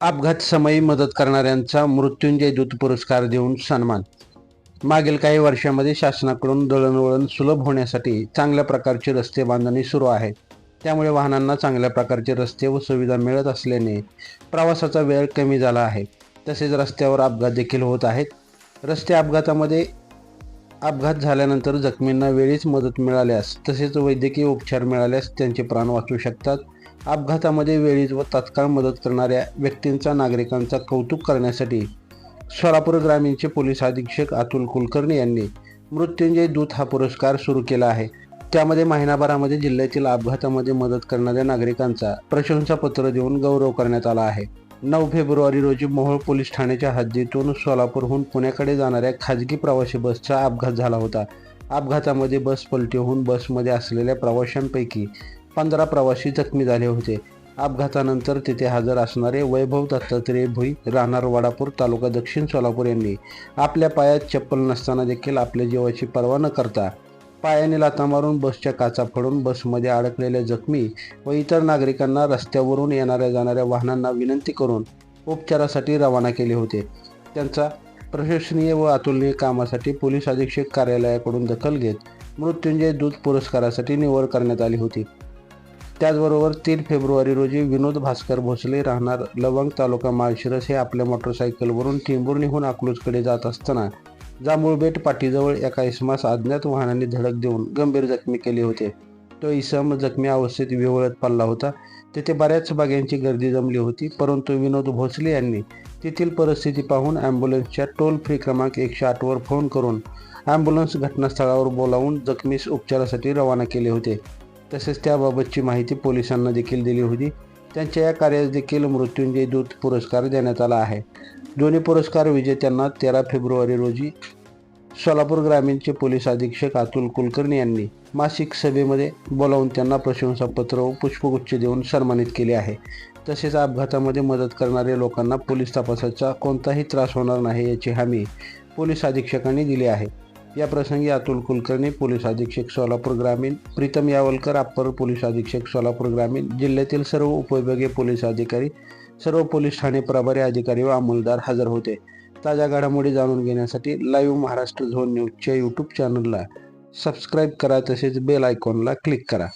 अपघात समयी मदत करणाऱ्यांचा मृत्युंजय दूत पुरस्कार देऊन सन्मान. मागील काही वर्षामध्ये शासनाकडून दळणवळण सुलभ होण्यासाठी चांगल्या प्रकारची रस्ते बांधणी सुरू आहे त्यामुळे वाहनांना चांगल्या प्रकारचे रस्ते व सुविधा मिळत असल्याने प्रवासाचा वेळ कमी झाला आहे. तसेच रस्त्यावर अपघात देखील होत आहेत. रस्ते अपघातामध्ये अपघात झाल्यानंतर जखमींना वेळीच मदत मिळाल्यास तसेच वैद्यकीय उपचार मिळाल्यास त्यांचे प्राण वाचू शकतात. अपघातामध्ये वेळीच व तात्काळ मदत करणाऱ्या व्यक्तींचा नागरिकांचा कौतुक करण्यासाठी सोलापूर ग्रामीणचे पोलीस अधीक्षक अतुल कुलकर्णी यांनी मृत्युंजय दूत हा पुरस्कार सुरू केला आहे. त्यामध्ये महिनाभरामध्ये जिल्ह्यातील अपघातामध्ये मदत करणाऱ्या नागरिकांचा प्रशंसापत्र देऊन गौरव करण्यात आला आहे. नऊ फेब्रुवारी रोजी मोहोळ पोलीस ठाण्याच्या हद्दीतून सोलापूरहून पुण्याकडे जाणाऱ्या खाजगी प्रवासी बसचा अपघात झाला होता. अपघातामध्ये बस पलटी होऊन बसमध्ये असलेल्या प्रवाशांपैकी पंधरा प्रवासी जखमी झाले होते. अपघातानंतर तिथे हजर असणारे वैभव दत्तात्रय भुई राहणार वडापूर तालुका दक्षिण सोलापूर यांनी आपल्या पायात चप्पल नसताना देखील आपल्या जीवाची पर्वा न करता पायाने लाथा मारून बसच्या काचा फोडून बसमध्ये अडकलेल्या जखमी व इतर नागरिकांना रस्त्यावरून येणाऱ्या जाणाऱ्या वाहनांना विनंती करून उपचारासाठी रवाना केले होते. त्यांचा प्रशंसनीय व अतुलनीय कामासाठी पोलीस अधीक्षक कार्यालयाकडून दखल घेत मृत्युंजय दूत पुरस्कारासाठी निवड करण्यात आली होती. त्याचबरोबर तीन फेब्रुवारी रोजी विनोद भास्कर भोसले राहणार लवंग तालुका माळशिरस हे आपल्या मोटरसायकलवरून टिंबुर्णीहून अकलूजकडे जात असताना जांभूळबेट पाटीजवळ एका इसमास अज्ञात वाहनाने धडक देऊन गंभीर जखमी केले होते. तो इसम जखमी अवस्थेत विवळत पडला होता. तेथे बऱ्याच बाग्यांची गर्दी जमली होती परंतु विनोद भोसले यांनी तेथील परिस्थिती पाहून ॲम्ब्युलन्सच्या टोल फ्री क्रमांक एकशे आठवर फोन करून ॲम्ब्युलन्स घटनास्थळावर बोलावून जखमीस उपचारासाठी रवाना केले होते. तसेच त्याबाबतची माहिती पोलिसांना देखील दिली होती. त्यांच्या या कार्यास देखील मृत्युंजय दूत पुरस्कार देण्यात आला आहे. दोन्ही पुरस्कार विजेत्यांना तेरा फेब्रुवारी रोजी सोलापूर ग्रामीणचे पोलीस अधीक्षक अतुल कुलकर्णी यांनी मासिक सभेमध्ये बोलावून त्यांना प्रशंसापत्र व पुष्पगुच्छ देऊन सन्मानित केले आहे. तसेच अपघातामध्ये मदत करणाऱ्या लोकांना पोलीस तपासाचा कोणताही त्रास होणार नाही याची हमी पोलीस अधीक्षकांनी दिली आहे. या प्रसंगी अतुल कुलकर्णी पोलीस अधीक्षक सोलापूर ग्रामीण प्रीतम यावलकर अप्पर पोलीस अधीक्षक सोलापूर ग्रामीण जिल्ह्यातील सर्व उपविभागीय पोलीस अधिकारी सर्व पोलीस ठाणे प्रभारी अधिकारी व अंमलदार हजर होते. ताज्या घडामोडी जाणून घेण्यासाठी लाईव्ह महाराष्ट्र झोन न्यूजच्या यूट्यूब चॅनलला सबस्क्राईब करा तसेच बेल आयकॉनला क्लिक करा.